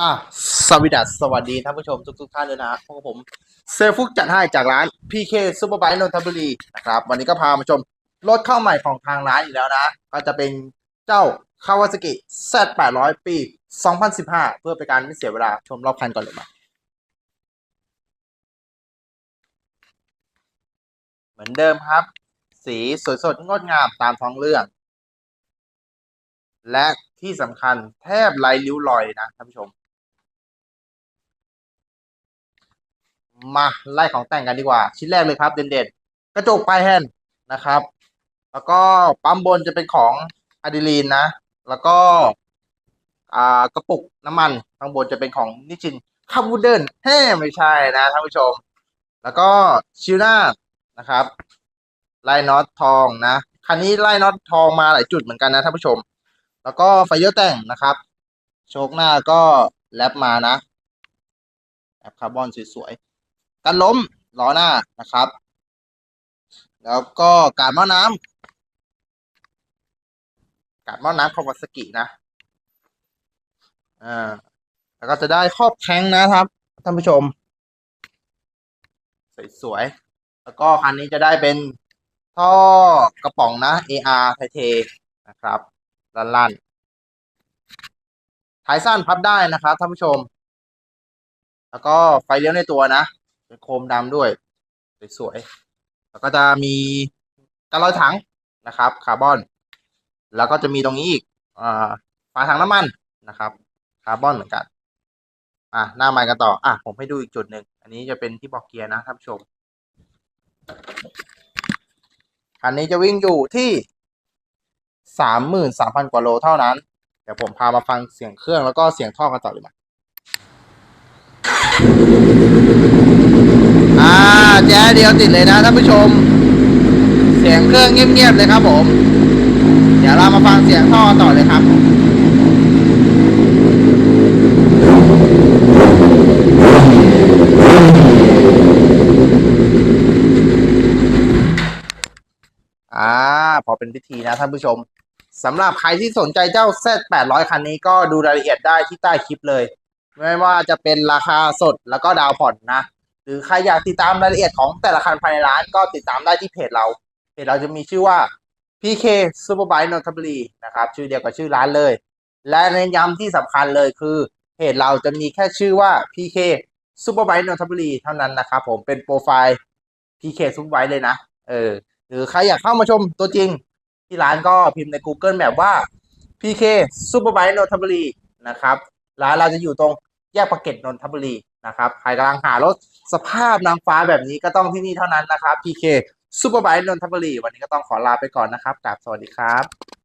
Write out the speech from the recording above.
อะสวัสดีสวัสดีท่านผู้ชมทุกทุกท่านเลยนะพวกผมเซลฟุกจัดให้จากร้าน PK Super Bike นนทบุรีนะครับ วันนี้ก็พามาชมรถเข้าใหม่ของทางร้านอีกแล้วนะ ก็จะเป็นเจ้า Kawasaki Z800 ปี 2015 เพื่อเป็นการไม่เสียเวลาชมรอบคันก่อนเลยมาเหมือนเดิมครับ สีสวยสดงดงามตามท้องเรื่อง และที่สำคัญแทบไร้ริ้วรอยนะท่านผู้ชม มาไล่ของแต่งกันดีกว่า ชิ้นแรกเลยครับ เด่นๆ กระจกปลายแฮนด์นะครับ แล้วก็ปั๊มบนจะเป็นของอะดรีลีนนะ แล้วก็อ่ากระปุกน้ำมันข้างบนจะเป็นของนิชินคาบูเดนแฮ่ไม่ใช่นะท่านผู้ชม แล้วก็ชิลหน้านะครับไล่น็อตทองนะคันนี้ไล่น็อตทองมาหลายจุดเหมือนกันนะท่านผู้ชม แล้วก็ไฟเยอร์แต่งนะครับ โชคหน้าก็แรปมานะแรปคาร์บอนสวยๆ กันล้มล้อหน้านะครับ แล้วก็การหม้อน้ำการหม้อน้ำคาวาสกินะอ่าแล้วก็จะได้ครอบแข้งนะครับท่านผู้ชม สวยๆแล้วก็คันนี้จะได้เป็นท่อกระป๋องนะ AR ไทเทนะครับลั่นๆท้ายสั้นพับได้นะครับท่านผู้ชม แล้วก็ไฟเลี้ยวในตัวนะ เป็นโคมดำด้วย สวยๆแล้วก็จะมีการลอยถังนะครับ คาร์บอน แล้วก็จะมีตรงนี้อีกอ่าฝาถังน้ำมันนะครับ คาร์บอนเหมือนกัน อะหน้าไมค์กันต่อ อะ ผมให้ดูอีกจุดหนึ่ง อันนี้จะเป็นที่บอกเกียร์นะท่านผู้ชม คันนี้จะวิ่งอยู่ที่สามหมื่นสามพันกว่าโลเท่านั้น เดี๋ยวผมพามาฟังเสียงเครื่องแล้วก็เสียงท่อกันต่อเลยมา อ่าแจ๊เดียวติดเลยนะท่านผู้ชม เสียงเครื่องเงียบๆเลยครับผม เดี๋ยวเรามาฟังเสียงท่อต่อเลยครับอ่าพอเป็นพิธีนะท่านผู้ชมสำหรับใครที่สนใจเจ้า Z800 คันนี้ก็ดูรายละเอียดได้ที่ใต้คลิปเลย ไม่ว่าจะเป็นราคาสดแล้วก็ดาวผ่อนนะ หรือใครอยากติดตามรายละเอียดของแต่ละคันภายในร้านก็ติดตามได้ที่เพจเรา เพจเราจะมีชื่อว่า PK Superbike นนทบุรีนะครับ ชื่อเดียวกับชื่อร้านเลย และเน้นย้ำที่สำคัญเลยคือเพจเราจะมีแค่ชื่อว่า PK Superbike นนทบุรีเท่านั้นนะครับผมเป็นโปรไฟล์ PK Superbike เลยนะ เออ หรือใครอยากเข้ามาชมตัวจริง ที่ร้านก็พิมพ์ใน Google แบบว่า PK Superbike นนทบุรีนะครับ ร้านเราจะอยู่ตรงแยกปากเกร็ดนนทบุรี นะครับใครกำลังหารถสภาพนางฟ้าแบบนี้ก็ต้องที่นี่เท่านั้นนะครับ PK ซูเปอร์ไบค์นนทบุรีวันนี้ก็ต้องขอลาไปก่อนนะครับกราบสวัสดีครับ